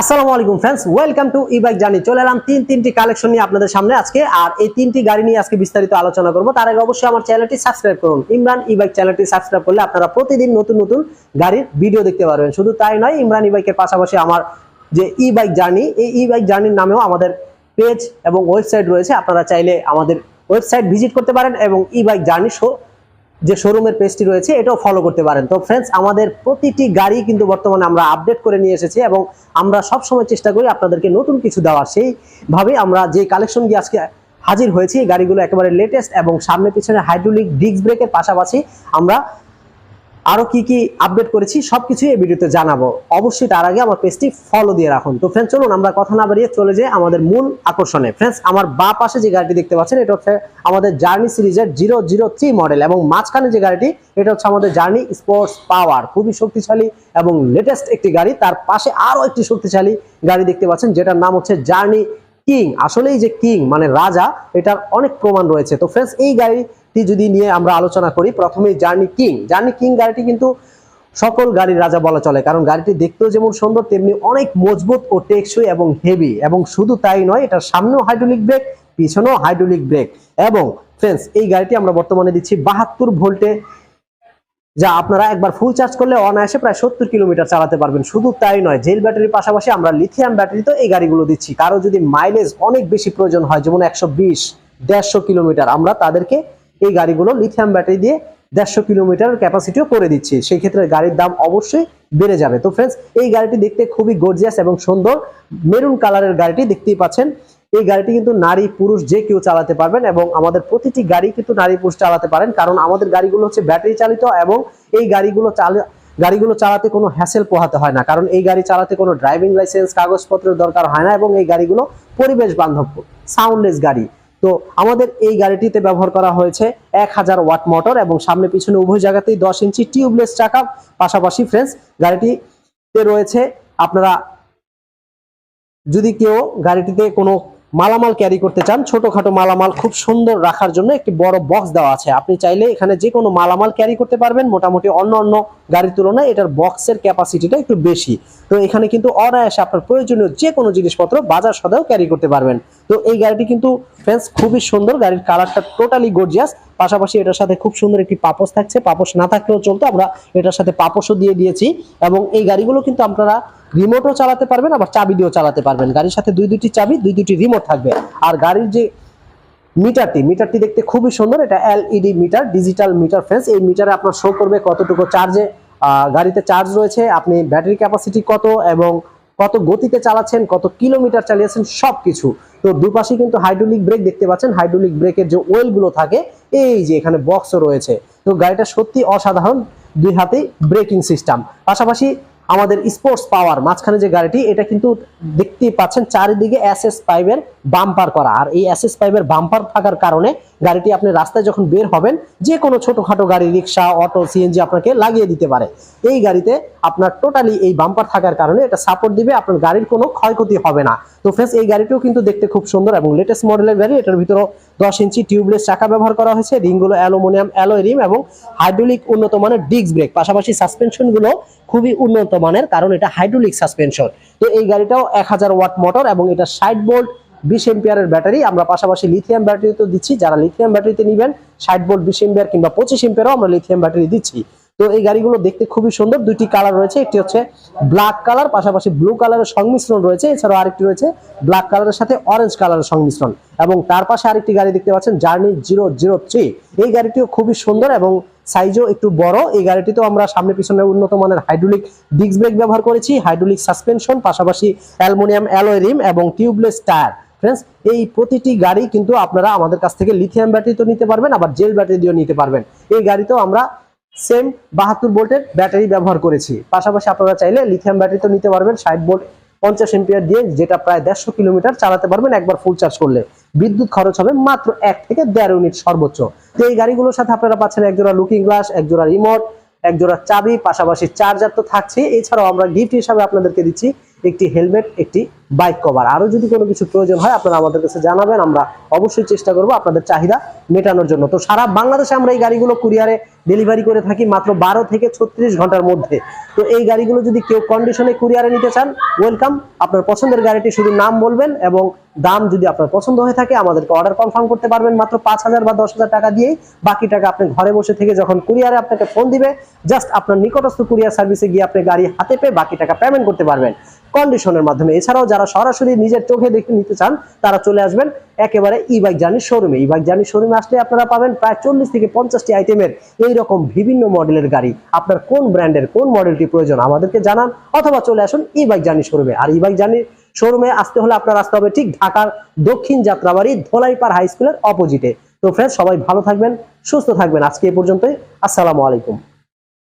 আসসালামু আলাইকুম friends welcome to e bike journey চলে এলাম তিন, তিনটি কালেকশন নিয়ে আপনাদের সামনে আজকে। আর এই তিনটি গাড়ি নিয়ে আজকে বিস্তারিত আলোচনা করব। তার আগে অবশ্যই আমার চ্যানেলটি সাবস্ক্রাইব করুন। ইমরান ই বাইক চ্যানেলটি সাবস্ক্রাইব করলে আপনারা প্রতিদিন নতুন নতুন গাড়ির ভিডিও দেখতে পারবেন। শুধু তাই নয়, ইমরান ই বাইকের পাশাপাশি আমার যে ই বাইক জার্নি এই ই বাইক জার্নির নামেও আমাদের পেজ এবং ওয়েবসাইট রয়েছে। আপনারা চাইলে আমাদের ওয়েবসাইট ভিজিট করতে পারেন এবং ই বাইক জার্নি শো যে শোরুমের পেজটি রয়েছে, এটাও ফলো করতে পারেন। তো ফ্রেন্ডস আমাদের প্রতিটি গাড়ি কিন্তু বর্তমানে আমরা আপডেট করে নিয়ে এসেছি এবং আমরা সব সময় চেষ্টা করি আপনাদেরকে নতুন কিছু দেওয়ার। সেইভাবে আমরা যে কালেকশন দিয়ে আজকে হাজির হয়েছি, এই গাড়িগুলো একেবারে লেটেস্ট এবং সামনে পিছনে হাইড্রোলিক ডিস্ক ব্রেকের পাশাপাশি আমরা আরও কি কি আপডেট করেছি সব সবকিছু এই ভিডিওতে জানাব। অবশ্যই তার আগে আমার পেজটি ফলো দিয়ে রাখুন। তো ফ্রেন্ডস চলুন আমরা কথা না বাড়িয়ে চলে যাই আমাদের মূল আকর্ষণে। ফ্রেন্ডস আমার বা পাশে যে গাড়িটি দেখতে পাচ্ছেন, এটা হচ্ছে আমাদের জার্নি সিরিজের জিরো জিরো থ্রি মডেল এবং মাঝখানে যে গাড়িটি, এটা হচ্ছে আমাদের জার্নি স্পোর্টস পাওয়ার খুবই শক্তিশালী এবং লেটেস্ট একটি গাড়ি। তার পাশে আরও একটি শক্তিশালী গাড়ি দেখতে পাচ্ছেন, যেটার নাম হচ্ছে জার্নি কিং, আসলেই যে কিং মানে রাজা, এটার অনেক প্রমাণ রয়েছে। তো ফ্রেন্ডস এই গাড়িটি যদি নিয়ে আমরা আলোচনা করি, প্রথমেই জার্নি কিং। জার্নি কিং গাড়িটি কিন্তু সকল গাড়ির রাজা বলা চলে, কারণ গাড়িটি দেখতেও যেমন সুন্দর, তেমনি অনেক মজবুত ও টেকসই এবং হেভি এবং শুধু তাই নয়, এটার সামনেও হাইড্রোলিক ব্রেক পিছনেও হাইড্রোলিক ব্রেক এবং ফ্রেন্ডস এই গাড়িটি আমরা বর্তমানে দিচ্ছি বাহাত্তর ভোল্টে যা আপনারা একবার ফুল চার্জ করলে অনায়াসে প্রায় সত্তর কিলোমিটার চালাতে পারবেন। শুধু তাই নয়, জেল ব্যাটারির পাশাপাশি আমরা লিথিয়াম ব্যাটারি তো এই গাড়িগুলো দিচ্ছি। কারও যদি মাইলেজ অনেক বেশি প্রয়োজন হয়, যেমন একশো বিশ, দেড়শো কিলোমিটার, আমরা তাদেরকে এই গাড়িগুলো লিথিয়াম ব্যাটারি দিয়ে দেড়শো কিলোমিটার ক্যাপাসিটিও করে দিচ্ছি। সেই ক্ষেত্রে গাড়ির দাম অবশ্যই বেড়ে যাবে। তো ফ্রেন্ডস এই গাড়িটি দেখতে খুবই গর্জিয়াস এবং সুন্দর। মেরুন কালারের গাড়িটি দেখতেই পাচ্ছেন। এই গাড়িটি কিন্তু নারী, পুরুষ যে কেউ চালাতে পারবেন এবং আমাদের প্রতিটি গাড়ি কিন্তু নারী, পুরুষ চালাতে পারেন। কারণ আমাদের গাড়িগুলো হচ্ছে ব্যাটারি চালিত এবং এই গাড়িগুলো চালা, গাড়িগুলো চালাতে কোনো হ্যাসেল পোহাতে হয় না। কারণ এই গাড়ি চালাতে কোনো ড্রাইভিং লাইসেন্স কাগজপত্রের দরকার হয় না এবং এই গাড়িগুলো পরিবেশ বান্ধব সাউন্ডলেস গাড়ি। তো আমাদের এই গাড়িটিতে ব্যবহার করা হয়েছে এক হাজার ওয়াট মোটর এবং সামনে পিছনে উভয় জায়গাতেই দশ ইঞ্চি টিউবলেস চাকা। পাশাপাশি ফ্রেন্ডস গাড়িটিতে রয়েছে আপনারা যদি কেউ গাড়িটিতে কোনো মালামাল ক্যারি করতে চান, ছোটখাটো মালামাল খুব সুন্দর রাখার জন্য একটি বড় বক্স দেওয়া আছে। আপনি চাইলে এখানে যে কোনো মালামাল ক্যারি করতে পারবেন, মোটামুটি অন্য অন্য গাড়ির তুলনায় এটার বক্সের ক্যাপাসিটিটা একটু বেশি। তো এখানে কিন্তু অনায়াসে আপনার প্রয়োজনীয় যে কোনো জিনিসপত্র বাজার সদাও ক্যারি করতে পারবেন। তো এই গাড়িটি কিন্তু ফ্রেন্ডস খুবই সুন্দর, গাড়ির কালারটা টোটালি গর্জিয়াস পাশাপাশি এটার সাথে খুব সুন্দর একটি পাপোশ থাকছে। পাপোশ না থাকলেও চলতো, আমরা এটার সাথে পাপোশও দিয়ে দিয়েছি। এবং এই গাড়িগুলো কিন্তু আপনারা রিমোটও চালাতে পারবেন, আবার চাবি দিয়েও চালাতে পারবেন। গাড়ির সাথে দুই দুটি চাবি, দুই দুটি রিমোট থাকবে। আর গাড়ির যে মিটারটি মিটারটি দেখতে খুবই সুন্দর, এটা LED meter digital meter friends এই মিটারে আপনার শো করবে কতটুকু চার্জে গাড়িতে চার্জ রয়েছে, আপনি ব্যাটারি ক্যাপাসিটি কত, এবং কত গতিতে চালাচ্ছেন, কত কিলোমিটার চালিয়েছেন সব কিছু তো দুপাশে কিন্তু হাইড্রোলিক ব্রেক দেখতে পাচ্ছেন। হাইড্রোলিক ব্রেকের যে ওয়েলগুলো থাকে, এই যে এখানে বক্সও রয়েছে। তো গাড়িটা সত্যি অসাধারণ দুই হাতেই ব্রেকিং সিস্টেম পাশাপাশি আমাদের স্পোর্টস পাওয়ার মাঝখানে যে গাড়িটি, এটা কিন্তু দেখতেই পাচ্ছেন, চারিদিকে এসএস পাইপের বাম্পার করা। আর এই এসএস পাইপের বাম্পার থাকার কারণে গাড়িটি আপনি রাস্তায় যখন বের হবেন যে কোনো ছোটোখাটো গাড়ি, রিক্সা, অটো সিএনজি আপনাকে লাগিয়ে দিতে পারে। এই গাড়িতে আপনার টোটালি এই বাম্পার থাকার কারণে এটা সাপোর্ট দিবে, আপনার গাড়ির কোনো ক্ষয়ক্ষতি হবে না। তো ফ্রেন্ডস এই গাড়িটিও কিন্তু দেখতে খুব সুন্দর এবং লেটেস্ট মডেলের গাড়ি। এটার ভিতরে দশ ইঞ্চি টিউবলেস চাকা ব্যবহার করা হয়েছে, রিংগুলো অ্যালুমিনিয়াম অ্যালয় রিম এবং হাইড্রোলিক উন্নত মানের ডিস্ক ব্রেক পাশাপাশি সাসপেনশনগুলো খুবই উন্নত মানের, কারণ এটা হাইড্রোলিক সাসপেনশন তো এই গাড়িটাও এক হাজার ওয়াট মোটর এবং এটা ষাট ভোল্ট বিশ এম্পিয়ারের ব্যাটারি। আমরা পাশাপাশি লিথিয়াম ব্যাটারি তো দিচ্ছি। যারা লিথিয়াম ব্যাটারিতে নেবেন, ষাট ভোল্ট বিশ এম্পিয়ার কিংবা পঁচিশ এম্পিয়ারও আমরা লিথিয়াম ব্যাটারি দিচ্ছি। তো এই গাড়িগুলো দেখতে খুবই সুন্দর। দুইটি কালার রয়েছে। একটি হচ্ছে ব্ল্যাক কালার পাশাপাশি ব্লু কালারের সংমিশ্রণ রয়েছে। এছাড়াও আরেকটি রয়েছে ব্ল্যাক কালারের সাথে অরেঞ্জ কালারের সংমিশ্রণ। এবং তার পাশে আরেকটি গাড়ি দেখতে পাচ্ছেন জার্নি জিরো জিরো থ্রি এই গাড়িটিও খুবই সুন্দর এবং সাইজও একটু বড়। এই গাড়িটিতেও আমরা সামনে পিছনে উন্নত মানের হাইড্রোলিক ডিস্ক ব্রেক ব্যবহার করেছি। হাইড্রোলিক সাসপেনশন পাশাপাশি অ্যালুমিনিয়াম অ্যালয় রিম এবং টিউবলেস টায়ার ফ্রেন্ডস এই প্রতিটি গাড়ি কিন্তু আপনারা আমাদের কাছ থেকে লিথিয়াম ব্যাটারি তো নিতে পারবেন, আবার জেল ব্যাটারি দিয়েও নিতে পারবেন। এই গাড়িতেও আমরা সেম বাহাত্তর ভোল্টের ব্যাটারি ব্যবহার করেছি। পাশাপাশি আপনারা চাইলে লিথিয়াম ব্যাটারি তো নিতে পারবেন, ষাট ভোল্ট পঞ্চাশ এম্পিয়ার দিয়ে যেটা প্রায় দেড়শো কিলোমিটার চালাতে পারবেন, একবার ফুল চার্জ করলে। বিদ্যুৎ খরচ হবে মাত্র এক থেকে দেড় ইউনিট সর্বোচ্চ। তো এই গাড়িগুলোর সাথে আপনারা পাচ্ছেন একজোড়া লুকিং গ্লাস একজোড়া রিমোট একজোড়া চাবি, পাশাপাশি চার্জার তো থাকছেই। এছাড়াও আমরা গিফট হিসাবে আপনাদেরকে দিচ্ছি একটি হেলমেট, একটি বাইক কভার। আরও যদি কোনো কিছু প্রয়োজন হয়, আপনারা আমাদের কাছে জানাবেন, আমরা অবশ্যই চেষ্টা করব আপনাদের চাহিদা মেটানোর জন্য। তো সারা বাংলাদেশে আমরা এই গাড়িগুলো কুরিয়ারে ডেলিভারি করে থাকি মাত্র বারো থেকে ছত্রিশ ঘণ্টার মধ্যে। তো এই গাড়িগুলো যদি কেউ কন্ডিশনে কুরিয়ারে নিতে চান ওয়েলকাম আপনার পছন্দের গাড়িটি শুধু নাম বলবেন এবং দাম যদি আপনার পছন্দ হয়ে থাকে, আমাদেরকে অর্ডার কনফার্ম করতে পারবেন মাত্র পাঁচ হাজার বা দশ হাজার টাকা দিয়েই। বাকি টাকা আপনি ঘরে বসে থেকে যখন কুরিয়ারে আপনাকে ফোন দিবে জাস্ট আপনার নিকটস্থ কুরিয়ার সার্ভিসে গিয়ে আপনি গাড়ি হাতে পেয়ে বাকি টাকা পেমেন্ট করতে পারবেন। কন্ডিশনের মাধ্যমে। এছাড়াও যারা সরাসরি নিজের চোখে দেখে নিতে চান, তারা চলে আসবেন একেবারে ই বাইক জার্নির শোরুমে ই বাইক জার্নির শোরুমে আসলে আপনারা পাবেন প্রায় চল্লিশ থেকে পঞ্চাশটি আইটেমের এই রকম বিভিন্ন মডেলের গাড়ি। আপনার কোন ব্র্যান্ডের কোন মডেলটি প্রয়োজন আমাদেরকে জানান, অথবা চলে আসুন ই বাইক জার্নি শোরুমে আর ই বাইক জার্নির শোরুমে আসতে হলে আপনার আসতে হবে ঠিক ঢাকার দক্ষিণ যাত্রাবাড়ি ধোলাইপাড় হাই স্কুলের অপোজিটে তো ফ্রেন্ডস সবাই ভালো থাকবেন, সুস্থ থাকবেন। আজকে এ পর্যন্তই। আসসালামু আলাইকুম।